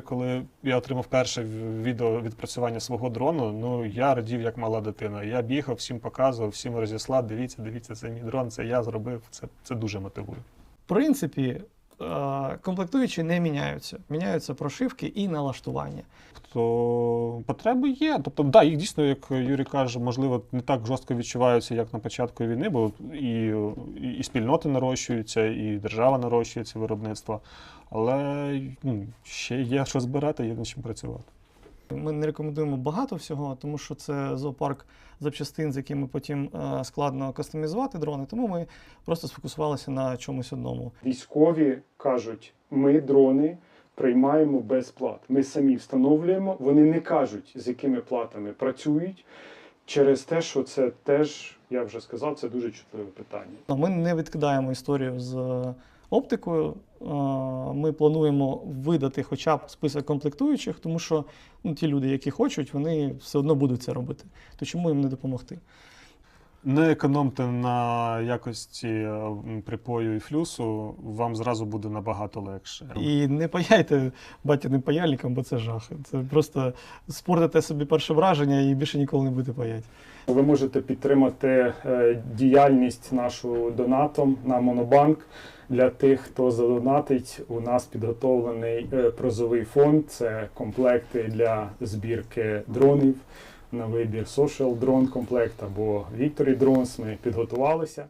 Коли я отримав перше відео відпрацювання свого дрону, ну я радів як мала дитина. Я бігав, всім показував, всім розіслав. Дивіться, дивіться, це мій дрон, це я зробив. Це, це дуже мотивує. В принципі, комплектуючі не міняються. Міняються прошивки і налаштування. То потреби є. Тобто, да, їх дійсно, як Юрій каже, можливо, не так жорстко відчуваються, як на початку війни, бо і, і, і спільноти нарощуються, і держава нарощується виробництво. Але ну, ще є що збирати, є над чим працювати. Ми не рекомендуємо багато всього, тому що це зоопарк запчастин, з якими потім е, складно кастомізувати дрони. Тому ми просто сфокусувалися на чомусь одному. Військові кажуть, ми дрони приймаємо без плат. Ми самі встановлюємо. Вони не кажуть, з якими платами працюють, через те, що це теж, я вже сказав, це дуже чутливе питання. Ми не відкидаємо історію з оптикою. Е, Ми плануємо видати хоча б список комплектуючих, тому що ну, ті люди, які хочуть, вони все одно будуть це робити. То чому їм не допомогти? Не економте на якості е, припою і флюсу, вам зразу буде набагато легше. І не паяйте батяним паяльником, бо це жах. Це просто спортите собі перше враження і більше ніколи не будете паяти. Ви можете підтримати е, діяльність нашу донатом на Монобанк. Для тих, хто задонатить, у нас підготовлений прозовий фонд. Це комплекти для збірки дронів на вибір Social Drone комплект або Victory Drones. Ми підготувалися.